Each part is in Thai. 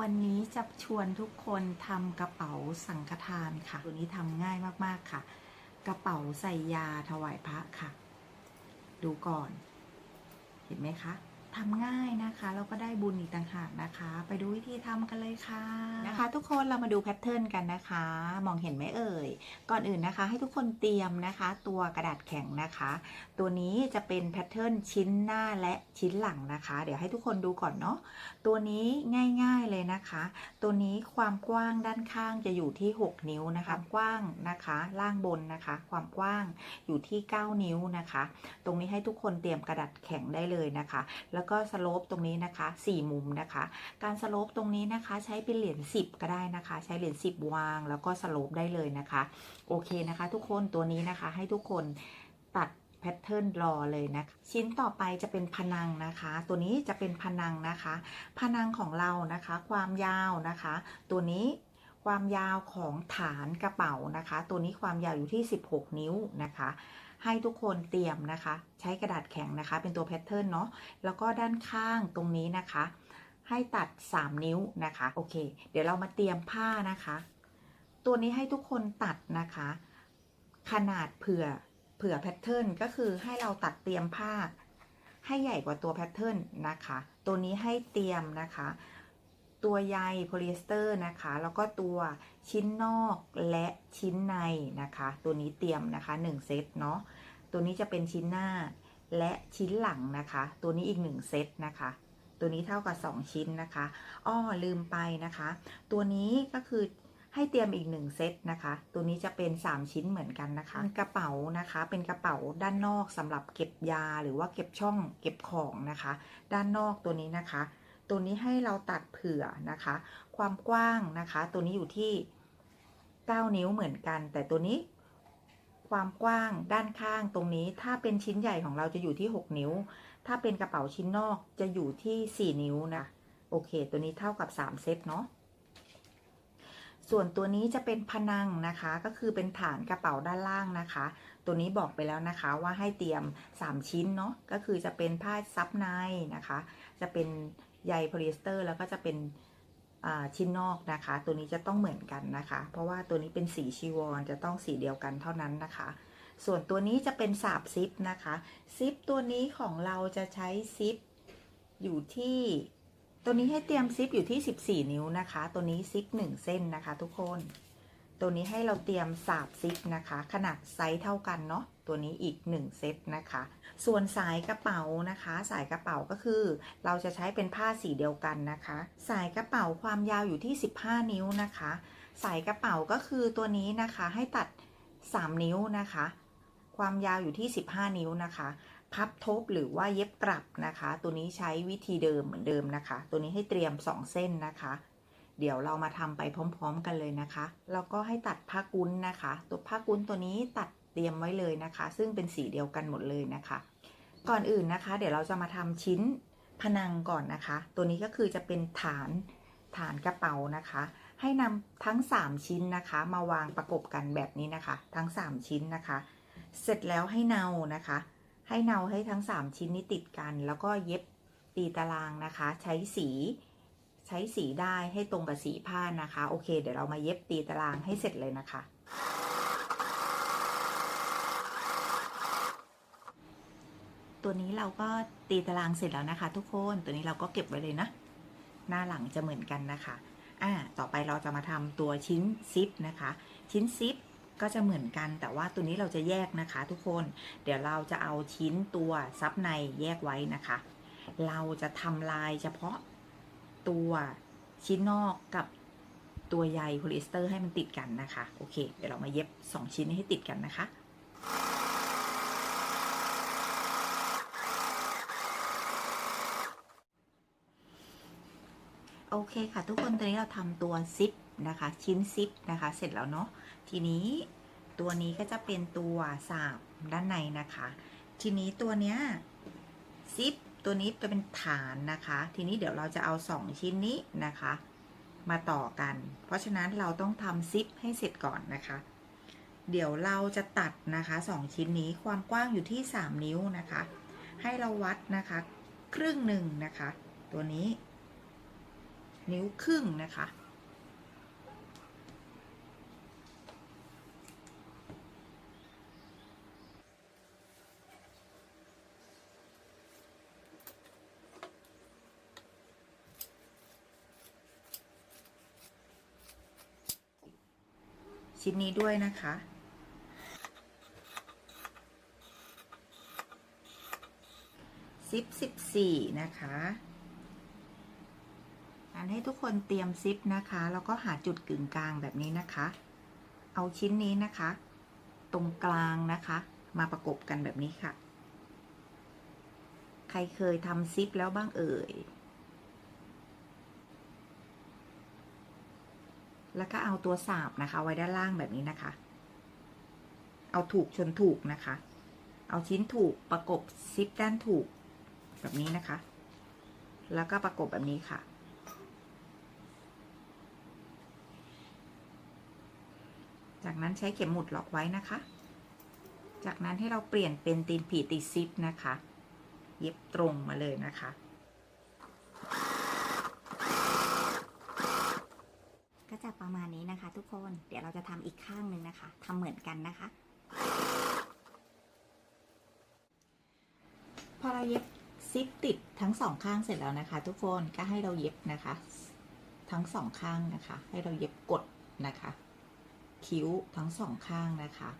วันนี้จะชวนทุกคนทำกระเป๋าสังฆทานค่ะ ตัวนี้ทำง่ายมากๆค่ะ กระเป๋าใส่ยาถวายพระค่ะ ดูก่อน เห็นไหมคะ ทำง่ายนะคะแล้วก็ได้บุญอีกต่างหากนะคะ ไปดูวิธีทำกันเลยค่ะนะคะ ทุกคนเรามาดูแพทเทิร์นกันนะคะ มองเห็นไหมเอ่ย ก่อนอื่นนะคะ ให้ทุกคนเตรียมนะคะ ตัวกระดาษแข็งนะคะ ตัวนี้จะเป็นแพทเทิร์นชิ้นหน้าและชิ้นหลังนะคะ เดี๋ยวให้ทุกคนดูก่อนเนาะตัวนี้ง่ายๆเลยนะคะ ตัวนี้ความกว้างด้านข้างจะอยู่ที่ 6 นิ้วนะคะกว้างนะคะ ล่างบนนะคะ ความกว้างอยู่ที่ 9 นิ้วนะคะ ตรงนี้ให้ทุกคนเตรียมกระดาษแข็งได้เลยนะคะ แล้วก็สโลปตรงนี้นะคะ 4 มุมนะคะ การสโลปตรงนี้นะคะ ใช้เป็นเหรียญ10 ก็ได้นะคะ ใช้เหรียญ10 วาง แล้วก็สโลปได้เลยนะคะ โอเคนะคะ ทุกคนตัวนี้นะคะ ให้ทุกคนตัดแพทเทิร์นรอเลยนะคะชิ้นต่อไปจะเป็นพนังนะคะ ตัวนี้จะเป็นพนังนะคะพนังของเรานะคะ ความยาวนะคะ ตัวนี้ความยาวของฐานกระเป๋านะคะ ตัวนี้ความยาวอยู่ที่ 16 นิ้วนะคะให้ทุกคนเตรียมนะคะ ใช้กระดาษแข็งนะคะ เป็นตัวแพทเทิร์นเนาะแล้วก็ด้านข้างตรงนี้นะคะ ให้ตัด 3 นิ้วนะคะโอเค เดี๋ยวเรามาเตรียมผ้านะคะ ตัวนี้ให้ทุกคนตัดนะคะ ขนาดเผื่อเผื่อแพทเทิร์นก็คือให้เราตัดเตรียมผ้า ให้ใหญ่กว่าตัวแพทเทิร์นนะคะ ตัวนี้ให้เตรียมนะคะ ตัวใยโพลีเอสเตอร์นะคะ แล้วก็ตัวชิ้นนอกและชิ้นในนะคะ ตัวนี้เตรียมนะคะ1เซตเนาะตัวนี้จะเป็นชิ้นหน้าและชิ้นหลังนะคะ ตัวนี้อีก1เซตนะคะ ตัวนี้เท่ากับ 2 ชิ้นนะคะอ้อลืมไปนะคะ ตัวนี้ก็คือให้เตรียมอีก1เซตนะคะ ตัวนี้จะเป็น 3 ชิ้นเหมือนกันนะคะ กระเป๋านะคะ เป็นกระเป๋าด้านนอกสำหรับเก็บยาหรือว่าเก็บช่องเก็บของนะคะ ด้านนอกตัวนี้นะคะ ตัวนี้ให้เราตัดเผื่อนะคะ ความกว้างนะคะ ตัวนี้อยู่ที่ 9 นิ้วเหมือนกัน แต่ตัวนี้ความกว้างด้านข้างตรงนี้ถ้าเป็นชิ้นใหญ่ของเราจะอยู่ที่ 6 นิ้ว ถ้าเป็นกระเป๋าชิ้นนอกจะอยู่ที่ 4 นิ้วนะโอเค ตัวนี้เท่ากับ 3 เซตเนาะส่วนตัวนี้จะเป็นพนังนะคะ ก็คือเป็นฐานกระเป๋าด้านล่างนะคะ ตัวนี้บอกไปแล้วนะคะว่าให้เตรียม 3 ชิ้นเนาะ ก็คือจะเป็นผ้าซับในนะคะ จะเป็น ใยโพลีเอสเตอร์แล้วก็จะเป็นชิ้นนอกนะคะ ตัวนี้จะต้องเหมือนกันนะคะ เพราะว่าตัวนี้เป็นสีชีวรจะต้องสีเดียวกันเท่านั้นนะคะ ส่วนตัวนี้จะเป็นสาบซิปนะคะซิปตัวนี้ของเราจะใช้ซิปอยู่ที่ตัวนี้ให้เตรียมซิปอยู่ที่ 14 นิ้วนะคะ ตัวนี้ซิป1 เส้นนะคะ ทุกคน ตัวนี้ให้เราเตรียมสาบซิปนะคะ ขนาดไซส์เท่ากันเนาะ ตัวนี้อีก 1 เซตนะคะ ส่วนสายกระเป๋านะคะ สายกระเป๋าก็คือ เราจะใช้เป็นผ้าสีเดียวกันนะคะ สายกระเป๋าความยาวอยู่ที่ 15 นิ้วนะคะ สายกระเป๋าก็คือตัวนี้นะคะให้ตัด 3 นิ้วนะคะ ความยาวอยู่ที่ 15 นิ้วนะคะ พับทบหรือว่าเย็บกลับนะคะ ตัวนี้ใช้วิธีเดิมเหมือนเดิมนะคะ ตัวนี้ให้เตรียม 2 เส้นนะคะเดี๋ยวเรามาทำไปพร้อม ๆ กันเลยนะคะ แล้วก็ให้ตัดผ้ากุ้นนะคะ ตัวผ้ากุ้นตัวนี้ตัด เตรียมไว้เลยนะคะ ซึ่งเป็นสีเดียวกันหมดเลยนะคะ ก่อนอื่นนะคะ เดี๋ยวเราจะมาทำชิ้นพนังก่อนนะคะ ตัวนี้ก็คือจะเป็นฐานฐานกระเป๋านะคะ ให้นำทั้ง 3 ชิ้นนะคะ มาวางประกบกันแบบนี้นะคะ ทั้ง 3 ชิ้นนะคะ เสร็จแล้วให้เนานะคะ ให้เนาให้ทั้ง 3 ชิ้นนี้ติดกัน แล้วก็เย็บตีตารางนะคะ ใช้สีใช้สีได้ให้ตรงกับสีผ้านะคะ โอเค เดี๋ยวเรามาเย็บตีตารางให้เสร็จเลยนะคะ ตัวนี้เราก็ตีตารางเสร็จแล้วนะคะ ทุกคนตัวนี้เราก็เก็บไว้เลยนะหน้าหลังจะเหมือนกันนะคะอ่าต่อไปเราจะมาทำตัวชิ้นซิปนะคะ ชิ้นซิปก็จะเหมือนกันแต่ว่าตัวนี้เราจะแยกนะคะ ทุกคนเดี๋ยวเราจะเอาชิ้นตัวซับในแยกไว้นะคะ เราจะทำลายเฉพาะตัวชิ้นนอกกับตัวใยโพลีเอสเตอร์ให้มันติดกันนะคะ โอเค เดี๋ยวเรามาเย็บ 2 ชิ้นให้ติดกันนะคะ โอเคค่ะ ทุกคนตอนนี้เราทำตัวซิปนะคะ ชิ้นซิปนะคะ เสร็จแล้วเนาะทีนี้ตัวนี้ก็จะเป็นตัวสาบด้านในนะคะ ทีนี้ตัวเนี้ยซิปตัวนี้จะเป็นฐานนะคะ ทีนี้เดี๋ยวเราจะเอาสองชิ้นนี้นะคะ มาต่อกัน เพราะฉะนั้นเราต้องทำซิปให้เสร็จก่อนนะคะ เดี๋ยวเราจะตัดนะคะสองชิ้นนี้ความกว้างอยู่ที่ 3 นิ้วนะคะ ให้เราวัดนะคะ ครึ่งหนึ่งนะคะ ตัวนี้ นิ้วครึ่งนะคะ ชิ้นนี้ด้วยนะคะซิปสิบสี่นะคะ ให้ทุกคนเตรียมซิปนะคะ แล้วก็หาจุดกึ่งกลางแบบนี้นะคะ เอาชิ้นนี้นะคะ ตรงกลางนะคะ มาประกบกันแบบนี้ค่ะ ใครเคยทำซิปแล้วบ้างเอ่ย แล้วก็เอาตัวสาบนะคะ ไว้ด้านล่างแบบนี้นะคะ เอาถูกชนถูกนะคะ เอาชิ้นถูกประกบซิปด้านถูกแบบนี้นะคะ แล้วก็ประกบแบบนี้ค่ะ จากนั้นใช้เข็มหมุดล็อกไว้นะคะ จากนั้นให้เราเปลี่ยนเป็นตีนผีติดซิปนะคะ เย็บตรงมาเลยนะคะ ก็จะประมาณนี้นะคะทุกคน เดี๋ยวเราจะทำอีกข้างหนึ่งนะคะทำเหมือนกันนะคะ พอเราเย็บซิปติดทั้งสองข้างเสร็จแล้วนะคะ ทุกคนก็ให้เราเย็บนะคะ ทั้งสองข้างนะคะ ให้เราเย็บกดนะคะ คิ้วทั้งสองข้างนะคะ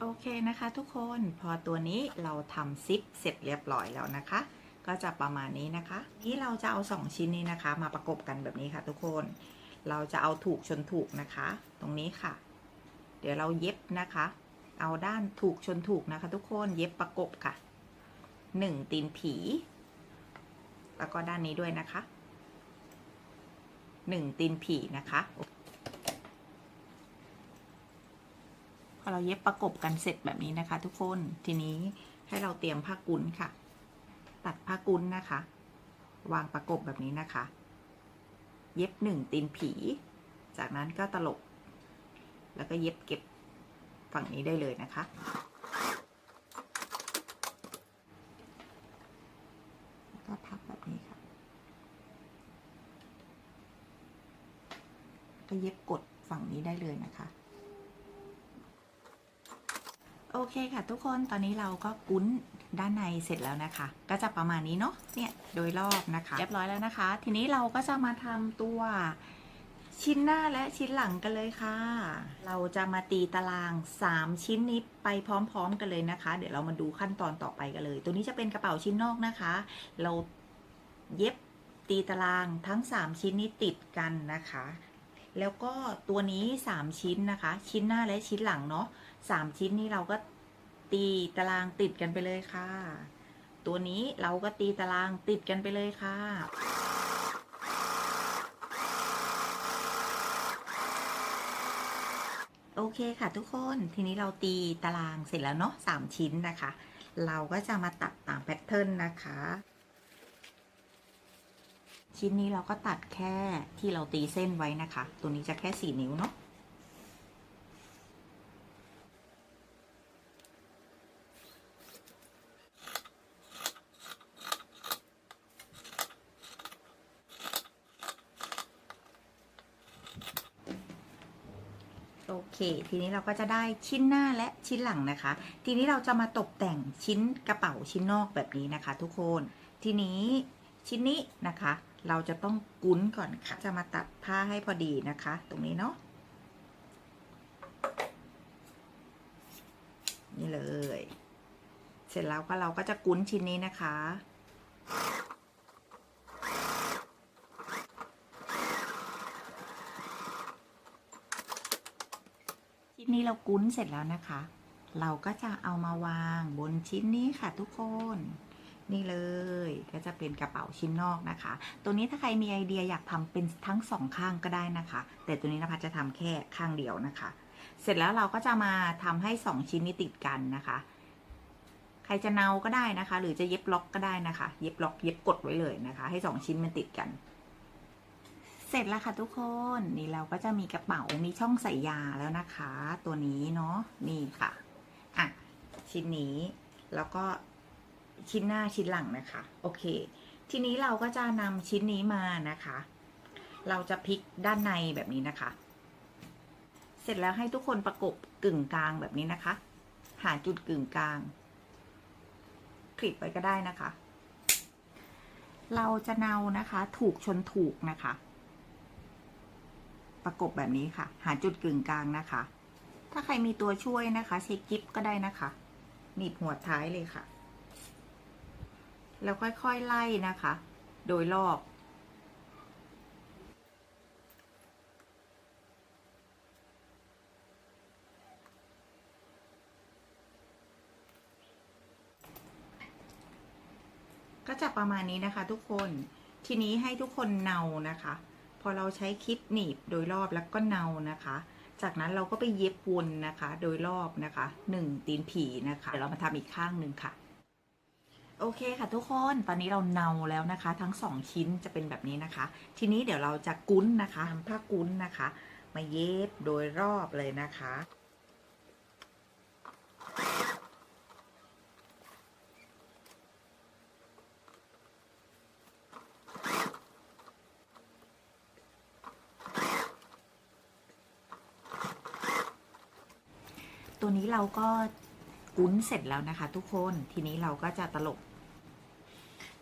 โอเคนะคะทุกคนพอตัวนี้เราทำซิปเสร็จเรียบร้อยแล้วนะคะ ก็จะประมาณนี้นะคะ นี่เราจะเอาสองชิ้นนี้นะคะ มาประกบกันแบบนี้ค่ะทุกคน เราจะเอาถูกชนถูกนะคะ ตรงนี้ค่ะ เดี๋ยวเราเย็บนะคะ เอาด้านถูกชนถูกนะคะ ทุกคนเย็บประกบค่ะหนึ่งตีนผี แล้วก็ด้านนี้ด้วยนะคะหนึ่งตีนผีนะคะพอเราเย็บประกบกันเสร็จแบบนี้นะคะ ทุกคนทีนี้ให้เราเตรียมผ้ากุนค่ะ ตัดผ้ากุนนะคะ วางประกบแบบนี้นะคะ เย็บหนึ่งตีนผี จากนั้นก็ตลบ แล้วก็เย็บเก็บฝั่งนี้ได้เลยนะคะ แล้วก็พับแบบนี้ค่ะ ก็ เย็บกดฝั่งนี้ได้เลยนะคะ โอเคค่ะทุกคนตอนนี้เราก็กุ้นด้านในเสร็จแล้วนะคะ ก็จะประมาณนี้เนาะเนี่ยโดยรอบนะคะ เรียบร้อยแล้วนะคะ ทีนี้เราก็จะมาทำตัวชิ้นหน้าและชิ้นหลังกันเลยค่ะ เราจะมาตีตาราง 3 ชิ้นนี้ไปพร้อมๆกันเลยนะคะ เดี๋ยวเรามาดูขั้นตอนต่อไปกันเลย ตัวนี้จะเป็นกระเป๋าชิ้นนอกนะคะ เราเย็บตีตารางทั้ง 3 ชิ้นนี้ติดกันนะคะ แล้วก็ตัวนี้ 3 ชิ้นนะคะ ชิ้นหน้าและชิ้นหลังเนาะสามชิ้นนี้เราก็ตีตารางติดกันไปเลยค่ะ ตัวนี้เราก็ตีตารางติดกันไปเลยค่ะโอเคค่ะทุกคนทีนี้เราตีตารางเสร็จแล้วเนาะสามชิ้นนะคะ เราก็จะมาตัดตามแพทเทิร์นนะคะ ชิ้นนี้เราก็ตัดแค่ที่เราตีเส้นไว้นะคะ ตัวนี้จะแค่สี่นิ้วเนาะโอเค ทีนี้เราก็จะได้ชิ้นหน้าและชิ้นหลังนะคะ ทีนี้เราจะมาตกแต่งชิ้นกระเป๋าชิ้นนอกแบบนี้นะคะ ทุกคน ทีนี้ชิ้นนี้นะคะ เราจะต้องกุ้นก่อนค่ะ จะมาตัดผ้าให้พอดีนะคะ ตรงนี้เนาะ นี่เลย เสร็จแล้วก็เราก็จะกุ้นชิ้นนี้นะคะชิ้นนี้เรากุ้นเสร็จแล้วนะคะ เราก็จะเอามาวางบนชิ้นนี้ค่ะทุกคน นี่เลย ก็จะเป็นกระเป๋าชิ้นนอกนะคะ ตัวนี้ถ้าใครมีไอเดียอยากทำเป็นทั้งสองข้างก็ได้นะคะ แต่ตัวนี้นภัสจะทำแค่ข้างเดียวนะคะ เสร็จแล้วเราก็จะมาทำให้สองชิ้นนี้ติดกันนะคะ ใครจะเนาก็ได้นะคะ หรือจะเย็บล็อกก็ได้นะคะ เย็บล็อกเย็บกดไว้เลยนะคะ ให้สองชิ้นมันติดกันเสร็จแล้วค่ะทุกคนนี่เราก็จะมีกระเป๋ามีช่องใส่ยาแล้วนะคะ ตัวนี้เนาะนี่ค่ะอะชิ้นนี้แล้วก็ ชิ้นหน้าชิ้นหลังนะคะ โอเค ทีนี้เราก็จะนำชิ้นนี้มานะคะ เราจะพลิกด้านในแบบนี้นะคะ เสร็จแล้วให้ทุกคนประกบกึ่งกลางแบบนี้นะคะ หาจุดกึ่งกลาง คลิปไว้ก็ได้นะคะ เราจะเนานะคะ ถูกชนถูกนะคะ ประกบแบบนี้ค่ะ หาจุดกึ่งกลางนะคะ ถ้าใครมีตัวช่วยนะคะ ใช้กิฟก็ได้นะคะหนีบหัวท้ายเลยค่ะ แล้วค่อยๆไล่นะคะ โดยรอบ ก็จะประมาณนี้นะคะทุกคนทีนี้ให้ทุกคนเนานะคะ พอเราใช้คลิปหนีบโดยรอบแล้วก็เนานะคะ จากนั้นเราก็ไปเย็บวนนะคะ โดยรอบนะคะหนึ่งตีนผีนะคะเดี๋ยวเรามาทำอีกข้างหนึ่งค่ะ โอเคค่ะทุกคน ตอนนี้เราเนาแล้วนะคะ ทั้งสองชิ้นจะเป็นแบบนี้นะคะ ทีนี้เดี๋ยวเราจะกุ้นนะคะทำผ้ากุ้นนะคะ มาเย็บโดยรอบเลยนะคะตัวนี้เราก็กุ้นเสร็จแล้วนะคะ ทุกคน ทีนี้เราก็จะตลบ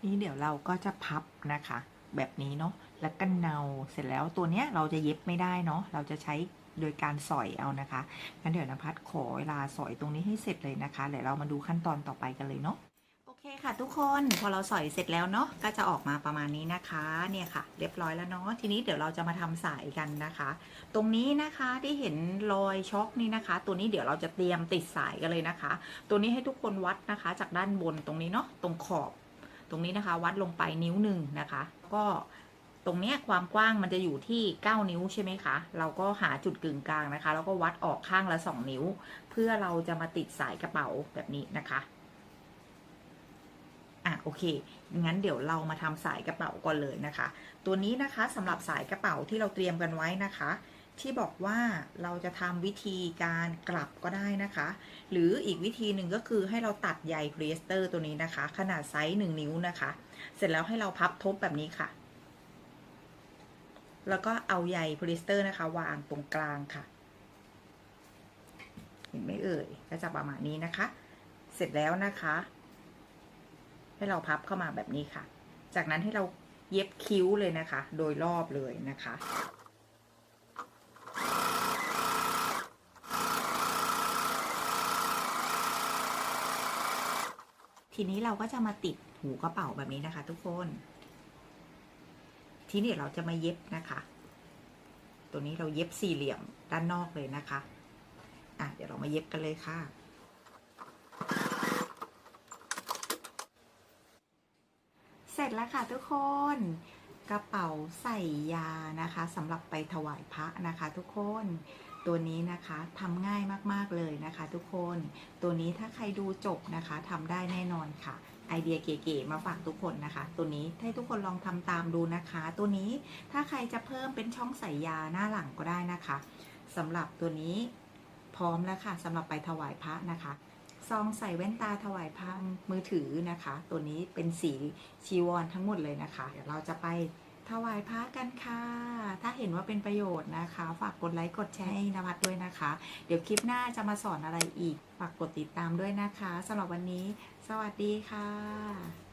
นี่เดี๋ยวเราก็จะพับนะคะ แบบนี้เนาะแล้วก็เนาเสร็จแล้วตัวเนี้ยเราจะเย็บไม่ได้เนาะเราจะใช้โดยการสอยเอานะคะงั้นเดี๋ยวนภัสขอเวลาสอยตรงนี้ให้เสร็จเลยนะคะเดี๋ยวเรามาดูขั้นตอนต่อไปกันเลยเนาะโอเคค่ะ ทุกคนพอเราสอยเสร็จแล้วเนาะก็จะออกมาประมาณนี้นะคะเนี่ยค่ะ เรียบร้อยแล้วเนาะทีนี้เดี๋ยวเราจะมาทำสายกันนะคะ ตรงนี้นะคะที่เห็นรอยช็อคนี่นะคะ ตัวนี้เดี๋ยวเราจะเตรียมติดสายกันเลยนะคะ ตัวนี้ให้ทุกคนวัดนะคะ จากด้านบนตรงนี้เนาะตรงขอบ ตรงนี้นะคะ วัดลงไปนิ้วหนึ่งนะคะ ก็ตรงเนี้ยความกว้างมันจะอยู่ที่ 9 นิ้วใช่ไหมคะ เราก็หาจุดกึ่งกลางนะคะ แล้วก็วัดออกข้างละ 2 นิ้ว เพื่อเราจะมาติดสายกระเป๋าแบบนี้นะคะอะโอเค งั้นเดี๋ยวเรามาทำสายกระเป๋าก่อนเลยนะคะ ตัวนี้นะคะสำหรับสายกระเป๋าที่เราเตรียมกันไว้นะคะ ที่บอกว่าเราจะทำวิธีการกลับก็ได้นะคะ หรืออีกวิธีหนึ่งก็คือให้เราตัดใยพลีเอสเตอร์ตัวนี้นะคะ ขนาดไซส์หนึ่งนิ้วนะคะ เสร็จแล้วให้เราพับทบแบบนี้ค่ะ แล้วก็เอาใยพลีเอสเตอร์นะคะ วางตรงกลางค่ะ เห็นไหมเอ่ยก็จะประมาณนี้นะคะ เสร็จแล้วนะคะ ให้เราพับเข้ามาแบบนี้ค่ะ จากนั้นให้เราเย็บคิ้วเลยนะคะ โดยรอบเลยนะคะ ทีนี้เราก็จะมาติดหูกระเป๋าแบบนี้นะคะ ทุกคน ทีนี้เราจะมาเย็บนะคะ ตัวนี้เราเย็บสี่เหลี่ยมด้านนอกเลยนะคะ อะเดี๋ยวเรามาเย็บกันเลยค่ะเสร็จแล้วค่ะทุกคนกระเป๋าใส่ยานะคะสำหรับไปถวายพระนะคะทุกคน ตัวนี้นะคะทำง่ายมากๆเลยนะคะ ทุกคน ตัวนี้ถ้าใครดูจบนะคะทำได้แน่นอนค่ะ ไอเดียเก๋ๆมาฝากทุกคนนะคะ ตัวนี้ให้ทุกคนลองทำตามดูนะคะ ตัวนี้ถ้าใครจะเพิ่มเป็นช่องใส่ยาหน้าหลังก็ได้นะคะสำหรับตัวนี้พร้อมแล้วค่ะสำหรับไปถวายพระนะคะซองใส่แว่นตาถวายพระมือถือนะคะ ตัวนี้เป็นสีชีวรทั้งหมดเลยนะคะ เดี๋ยวเราจะไป ถวายพระกันค่ะ ถ้าเห็นว่าเป็นประโยชน์นะคะ ฝากกดไลค์กดแชร์ให้นภัสด้วยนะคะ เดี๋ยวคลิปหน้าจะมาสอนอะไรอีก ฝากกดติดตามด้วยนะคะสำหรับวันนี้ สวัสดีค่ะ